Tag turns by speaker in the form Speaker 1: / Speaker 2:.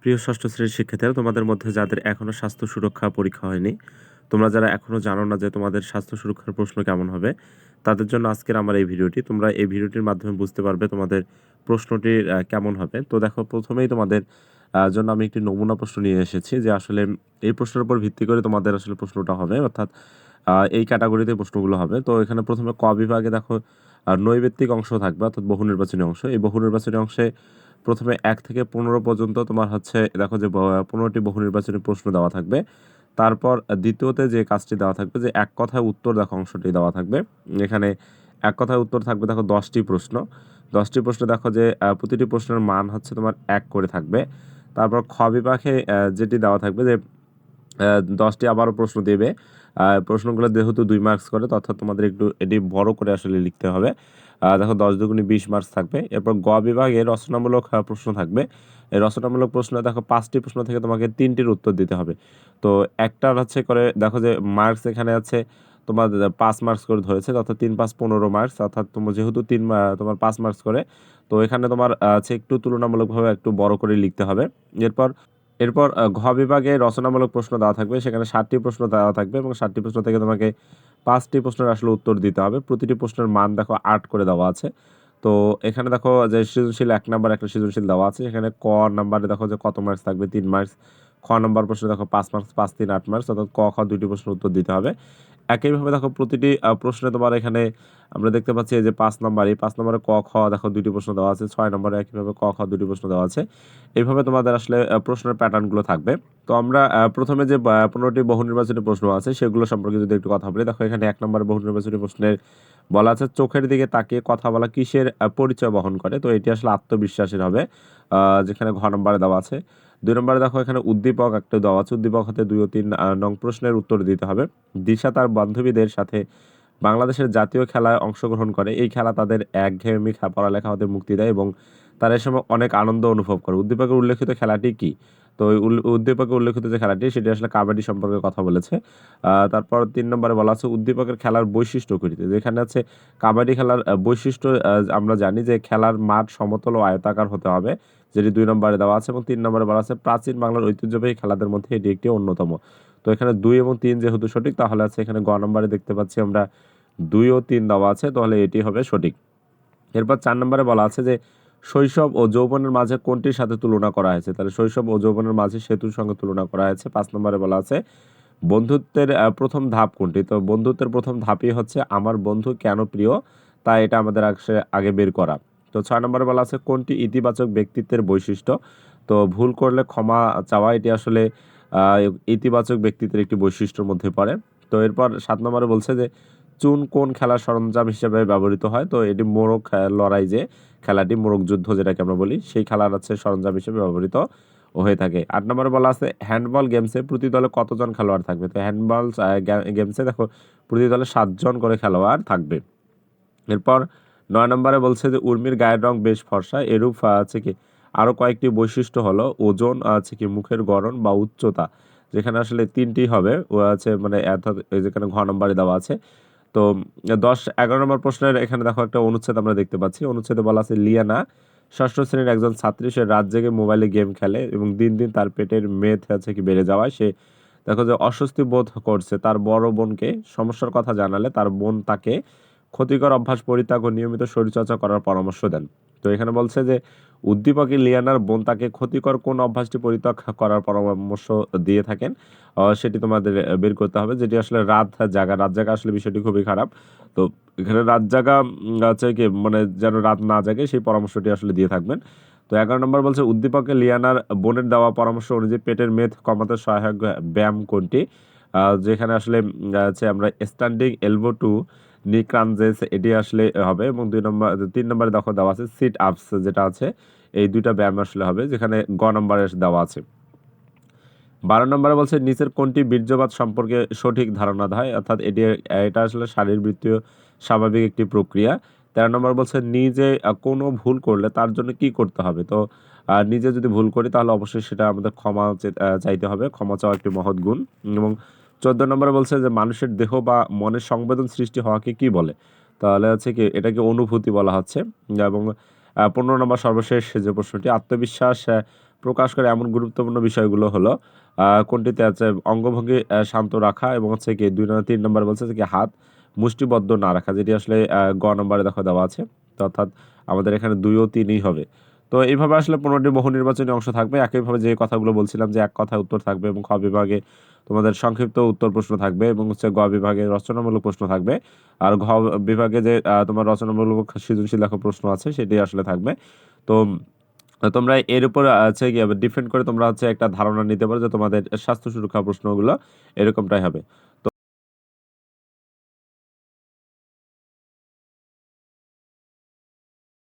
Speaker 1: প্রিয় ষষ্ঠ শ্রেণির শিক্ষার্থীরা, তোমাদের মধ্যে যাদের এখনও স্বাস্থ্য সুরক্ষা পরীক্ষা হয়নি, তোমরা যারা এখনও জানো না যে তোমাদের স্বাস্থ্য সুরক্ষার প্রশ্ন কেমন হবে, তাদের জন্য আজকের আমার এই ভিডিওটি। তোমরা এই ভিডিওটির মাধ্যমে বুঝতে পারবে তোমাদের প্রশ্নটি কেমন হবে। তো দেখো, প্রথমেই তোমাদের জন্য আমি একটি নমুনা প্রশ্ন নিয়ে এসেছি যে আসলে এই প্রশ্নের উপর ভিত্তি করে তোমাদের আসলে প্রশ্নটা হবে, অর্থাৎ এই ক্যাটাগরিতে প্রশ্নগুলো হবে। তো এখানে প্রথমে ক বিভাগে দেখো নৈবেত্তিক অংশ থাকবে, অর্থাৎ বহু নির্বাচনী অংশ। এই বহু নির্বাচনী অংশে প্রথমে এক থেকে পনেরো পর্যন্ত তোমার হচ্ছে, দেখো যে পনেরোটি বহু নির্বাচনী প্রশ্ন দেওয়া থাকবে। তারপর দ্বিতীয়তে যে কাজটি দেওয়া থাকবে, যে এক কথায় উত্তর, দেখো, অংশটি দেওয়া থাকবে। এখানে এক কথায় উত্তর থাকবে, দেখো, দশটি প্রশ্ন। দশটি প্রশ্ন দেখো যে প্রতিটি প্রশ্নের মান হচ্ছে তোমার এক করে থাকবে। তারপর খ যেটি দেওয়া থাকবে যে দশটি আবারও প্রশ্ন দেবে। প্রশ্নগুলো যেহেতু দুই মার্কস করে অর্থাৎ তোমাদের একটু এটি বড় করে আসলে লিখতে হবে। দেখো দশ দুগুণে বিশ মার্কস থাকবে। এরপর গ বিভাগে রচনামূলক প্রশ্ন থাকবে। এই রচনামূলক প্রশ্ন দেখো পাঁচটি প্রশ্ন থেকে তোমাকে তিনটির উত্তর দিতে হবে। তো একটার হচ্ছে করে দেখো যে মার্কস এখানে আছে, তোমার পাঁচ মার্কস করে ধরেছে অর্থাৎ তিন, পাঁচ, পনেরো মার্কস অর্থাৎ তোমার যেহেতু তিন তোমার পাঁচ মার্কস করে, তো এখানে তোমার আছে একটু তুলনামূলকভাবে একটু বড় করে লিখতে হবে। এরপর এরপর ঘ বিভাগে রচনামূলক প্রশ্ন দেওয়া থাকবে। সেখানে সাতটি প্রশ্ন দেওয়া থাকবে এবং সাতটি প্রশ্ন থেকে তোমাকে পাঁচটি প্রশ্নের আসলে উত্তর দিতে হবে। প্রতিটি প্রশ্নের মান দেখো আট করে দেওয়া আছে। তো এখানে দেখো যে সৃজনশীল এক নাম্বার একটা সৃজনশীল দেওয়া আছে। এখানে ক নাম্বারে দেখো যে কত মার্কস থাকবে? তিন মার্কস খ নম্বর প্রশ্ন দেখো পাঁচ মার্কস পাঁচ, তিন, আট মার্কস অর্থাৎ ক, খ দুটি প্রশ্নের উত্তর দিতে হবে। একইভাবে দেখো প্রতিটি প্রশ্নে তোমার এখানে আমরা দেখতে পাচ্ছি যে পাঁচ নাম্বার, এই পাঁচ নম্বরে ক, খ দেখো দুটি প্রশ্ন দেওয়া আছে, ছয় নম্বরে একইভাবে ক, খ দুটি প্রশ্ন দেওয়া আছে। এইভাবে তোমাদের আসলে প্রশ্নের প্যাটার্নগুলো থাকবে। তো আমরা প্রথমে যে পনেরোটি বহু নির্বাচনী প্রশ্ন আছে, সেগুলো সম্পর্কে যদি একটু কথা বলি, দেখো এখানে এক নম্বরে বহু নির্বাচনী প্রশ্নের বলা আছে, চোখের দিকে তাকিয়ে কথা বলা কিসের পরিচয় বহন করে? তো এটি আসলে আত্মবিশ্বাসের হবে যেখানে ঘ নম্বরে দেওয়া আছে। দুই নম্বরে দেখো, এখানে উদ্দীপক, একটা দেওয়া আছে উদ্দীপক হতে দুই ও তিন নং প্রশ্নের উত্তর দিতে হবে। দিশা তার বান্ধবীদের সাথে বাংলাদেশের জাতীয় খেলায় অংশগ্রহণ করে। এই খেলা তাদের একঘেয়েমি পড়ালেখা হতে মুক্তি দেয় এবং তারা এ সময় অনেক আনন্দ অনুভব করে। উদ্দীপকের উল্লেখিত খেলাটি কি? তো উদ্দীপকে উল্লেখিত যে খেলাটি, সেটি আসলে কাবাডি সম্পর্কে কথা বলেছে। তারপর তিন নম্বরে বলা আছে উদ্দীপকের খেলার বৈশিষ্ট্য করিতে। যেখানে আছে কাবাডি খেলার বৈশিষ্ট্য আমরা জানি যে খেলার মাঠ সমতল ও আয়তাকার হতে হবে, যেটি দুই নম্বরে দেওয়া আছে এবং তিন নম্বরে বলা আছে প্রাচীন বাংলার ঐতিহ্যবাহী খেলাদের মধ্যে এটি একটি অন্যতম। তো এখানে দুই এবং তিন যেহেতু সঠিক, তাহলে আছে এখানে গ নম্বরে দেখতে পাচ্ছি আমরা দুই ও তিন দেওয়া আছে, তাহলে এটি হবে সঠিক। এরপর চার নম্বরে বলা আছে যে শৈশব ও যৌবনের মাঝে কোনটির সাথে তুলনা করা হয়েছে? তাহলে শৈশব ও যৌবনের মাঝে সেতুর সঙ্গে তুলনা করা হয়েছে। পাঁচ নম্বরে বলা আছে, বন্ধুত্বের প্রথম ধাপ কোনটি? তো বন্ধুত্বের প্রথম ধাপই হচ্ছে, আমার বন্ধু কেন প্রিয়? তা এটা আমাদের আগে- আগে বের করা। তো ছয় নম্বরে বলা আছে, কোনটি ইতিবাচক ব্যক্তিত্বের বৈশিষ্ট্য? তো ভুল করলে ক্ষমা চাওয়া, এটি আসলে ইতিবাচক ব্যক্তিত্বের একটি বৈশিষ্ট্যের মধ্যে পড়ে। তো এরপর সাত নম্বরে বলছে যে চুন কোন খেলার সরঞ্জাম হিসেবে ব্যবহৃত হয়? তো এটি মোরগ লড়াই যে খেলাটি, মোরগ যুদ্ধ যেটাকে আমরা বলি, সেই খেলার হচ্ছে সরঞ্জাম হিসেবে ব্যবহৃত হয়ে থাকে। আট নম্বরে বলা আছে হ্যান্ডবল গেমসে প্রতি দলে কতজন খেলোয়াড় থাকবে? তো হ্যান্ডবল গেমসে দেখো, প্রতি দলে সাতজন করে খেলোয়াড় থাকবে। এরপর নয় নম্বরে বলছে যে, উর্মির গায়ের রং বেশ ফর্সা, এরূপ আছে কি, আরও কয়েকটি বৈশিষ্ট্য হলো, ওজন আছে কি, মুখের গড়ন বা উচ্চতা, যেখানে আসলে তিনটি হবে, ও আছে মানে যেখানে ঘ নম্বরে দেওয়া আছে তো দশ, এগারো নম্বর প্রশ্নের এখানে দেখো একটা অনুচ্ছেদ আমরা দেখতে পাচ্ছি। অনুচ্ছেদে বলা আছে, লিয়ানা ষষ্ঠ শ্রেণির একজন ছাত্রী, সে রাত জেগে মোবাইলে গেম খেলে এবং দিন দিন তার পেটের মেদ আছে কি বেড়ে যাওয়ায়। সে দেখো যে অস্বস্তি বোধ করছে, তার বড় বোনকে সমস্যার কথা জানালে তার বোন তাকে ক্ষতিকর অভ্যাস পরিত্যাগ ও নিয়মিত শরীরচর্চা করার পরামর্শ দেন। তো এখানে বলছে যে, উদ্দীপকে লিয়ানার বোন তাকে ক্ষতিকর কোন অভ্যাসটি পরিত্যাগ করার পরামর্শ দিয়ে থাকেন সেটি তোমাদের বের করতে হবে। যেটি আসলে রাত জাগা রাত জাগা আসলে বিষয়টি খুবই খারাপ। তো এখানে রাত জাগা আছে কি মানে যেন রাত না জাগে সেই পরামর্শটি আসলে দিয়ে থাকবেন। তো এগারো নম্বর বলছে, উদ্দীপকে লিয়ানার বোনের দেওয়া পরামর্শ অনুযায়ী পেটের মেদ কমাতে সহায়ক ব্যায়াম কোনটি? যেখানে আসলে আছে আমরা স্ট্যান্ডিং এলবো টু নি ক্রাঞ্জেস এটি আসলে হবে এবং দুই নম্বর, তিন নম্বরে দেখো দেওয়া আছে সিট আপস যেটা আছে। এই দুইটা ব্যায়াম আসলে হবে, যেখানে গ নম্বরে দেওয়া আছে। বারো নম্বরে বলছে নিচের কোনটি বীর্যপাত সম্পর্কে সঠিক ধারণা দেয় অর্থাৎ এটি, এটা আসলে শারীরবৃত্তীয় স্বাভাবিক একটি প্রক্রিয়া। তেরো নম্বর বলছে নিজে কোনো ভুল করলে তার জন্য কি করতে হবে? তো নিজে যদি ভুল করি তাহলে অবশ্যই সেটা আমাদের ক্ষমা চাইতে হবে। ক্ষমা চাওয়া একটি মহৎ গুণ এবং চোদ্দ নম্বরে বলছে যে মানুষের দেহ বা মনের সংবেদন সৃষ্টি হওয়াকে কি বলে? তাহলে হচ্ছে কি, এটাকে অনুভূতি বলা হচ্ছে। এবং পনেরো নম্বর সর্বশেষ যে প্রশ্নটি, আত্মবিশ্বাস প্রকাশ করে এমন গুরুত্বপূর্ণ বিষয়গুলো হলো কোনটিতে আছে অঙ্গভঙ্গি শান্ত রাখা এবং হচ্ছে কি, দুই নম্বর তিন নম্বর বলছে কি, হাত মুষ্টিবদ্ধ না রাখা, যেটি আসলে গ নম্বরে দেখা দেওয়া আছে। অর্থাৎ আমাদের এখানে দুই ও তিনই হবে। তো এইভাবে আসলে পনেরোটি বহু নির্বাচনী অংশ থাকবে। একইভাবে যে কথাগুলো বলছিলাম যে এক কথায় উত্তর থাকবে এবং খ বিভাগে তোমাদের সংক্ষিপ্ত উত্তর প্রশ্ন থাকবে এবং হচ্ছে গ বিভাগে রচনামূলক প্রশ্ন থাকবে। আর ঘ বিভাগে যে তোমার রচনামূলক সৃজনশীল লেখা প্রশ্ন আছে সেটি আসলে থাকবে। তো তোমরা এর উপর আছে কি ডিপেন্ড করে তোমরা হচ্ছে একটা ধারণা নিতে পারো যে তোমাদের স্বাস্থ্য সুরক্ষা প্রশ্নগুলো এরকমটাই হবে।